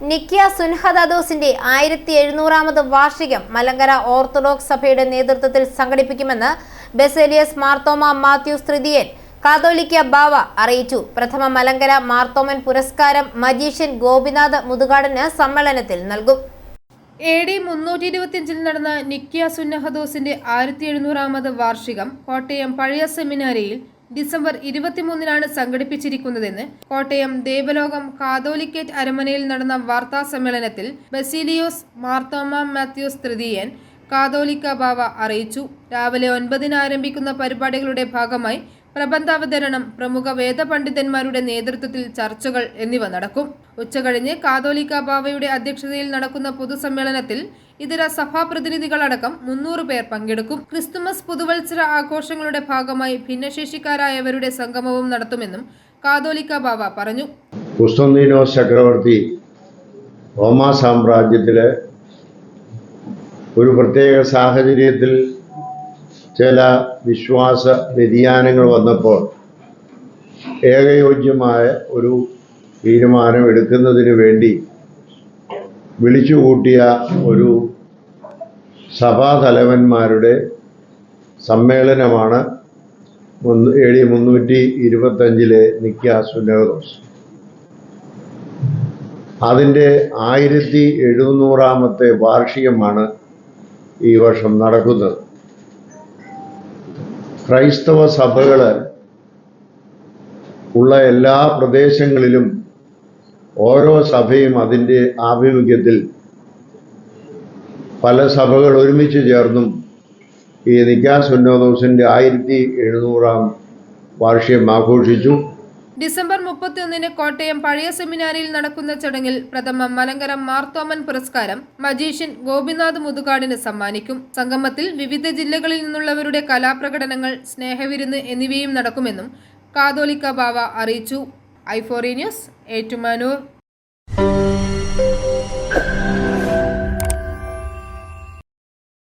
നിക്കിയ സുൻഹദാദോസിന്റെ ആയിരത്തി എഴുന്നൂറാമത് വാർഷികം മലങ്കര ഓർത്തഡോക്സ് സഭയുടെ നേതൃത്വത്തിൽ സംഘടിപ്പിക്കുമെന്ന് ബെസേലിയസ് മാർത്തോമ മാത്യു തൃതീയൻ കാതോലിക്ക ബാവ അറിയിച്ചു. പ്രഥമ മലങ്കര മാർത്തോമൻ പുരസ്കാരം മജീഷ്യൻ ഗോപിനാഥ് മുതുകാടിന് സമ്മേളനത്തിൽ നൽകും. എ ഡി മുന്നൂറ്റി ഇരുപത്തിയഞ്ചിൽ നടന്ന നിക്കിയ സുന്നഹദോസിന്റെ ആയിരത്തി എഴുന്നൂറാമത് വാർഷികം കോട്ടയം പഴയ സെമിനാരിയിൽ ഡിസംബർ ഇരുപത്തിമൂന്നിനാണ് സംഘടിപ്പിച്ചിരിക്കുന്നതെന്ന് കോട്ടയം ദേവലോകം കാതോലിക്കേറ്റ് അരമനയിൽ നടന്ന വാർത്താ സമ്മേളനത്തിൽ ബസീലിയോസ് മാർത്തോമ മാത്യൂസ് തൃതീയൻ കാതോലിക്ക ബാവ അറിയിച്ചു. രാവിലെ ഒൻപതിന് ആരംഭിക്കുന്ന പരിപാടികളുടെ ഭാഗമായി പ്രബന്ധാവതരണം പ്രമുഖ വേദപണ്ഡിതന്മാരുടെ നേതൃത്വത്തിൽ ചർച്ചകൾ എന്നിവ നടക്കും. ഉച്ചകഴിഞ്ഞ് കാതോലിക്ക ബാവയുടെ അധ്യക്ഷതയിൽ നടക്കുന്ന പൊതുസമ്മേളനത്തിൽ ഇതര സഭാപ്രതിനിധികളടക്കം മുന്നൂറ് പേർ പങ്കെടുക്കും. ക്രിസ്തുമസ് പുതുവത്സര ആഘോഷങ്ങളുടെ ഭാഗമായി ഭിന്നശേഷിക്കാരായവരുടെ സംഗമവും നടത്തുമെന്നും കാതോലിക്ക ബാവ പറഞ്ഞു. ചക്രവർത്തി റോമാ സാമ്രാജ്യത്തിലെ ഒരു പ്രത്യേക സാഹചര്യത്തിൽ ചില വിശ്വാസ വ്യതിയാനങ്ങൾ വന്നപ്പോൾ ഏകയോജ്യമായ ഒരു തീരുമാനം എടുക്കുന്നതിന് വേണ്ടി വിളിച്ചുകൂട്ടിയ ഒരു സഭാതലവന്മാരുടെ സമ്മേളനമാണ് എ ഡി മുന്നൂറ്റി ഇരുപത്തഞ്ചിലെ നിക്ക സുന്നഹദോസ് അതിന്റെ ആയിരത്തി എഴുന്നൂറാമത്തെ വാർഷികമാണ് ഈ വർഷം നടക്കുന്നത്. ക്രൈസ്തവ സഭകൾ ഉള്ള എല്ലാ പ്രദേശങ്ങളിലും ഓരോ സഭയും അതിന്റെ ആഭിമുഖ്യത്തിൽ പല സഭകൾ ഒരുമിച്ച് ചേർന്നും ഈ നിക്കാ സുന്നോദോസിന്റെ ആയിരത്തി എഴുന്നൂറാം വാർഷികം ആഘോഷിച്ചു. ഡിസംബർ മുപ്പത്തിയൊന്നിന് കോട്ടയം പഴയ സെമിനാരിയിൽ നടക്കുന്ന ചടങ്ങിൽ പ്രഥമ മലങ്കര മാർത്തോമൻ പുരസ്കാരം മജീഷ്യൻ ഗോപിനാഥ് മുതുകാടിന് സമ്മാനിക്കും. സംഗമത്തിൽ വിവിധ ജില്ലകളിൽ നിന്നുള്ളവരുടെ കലാപ്രകടനങ്ങൾ സ്നേഹവിരുന്ന് എന്നിവയും നടക്കുമെന്നും കാതോലിക്ക ബാവ അറിയിച്ചു. ഐഫോറി ന്യൂസ് ഏറ്റുമാനൂർ.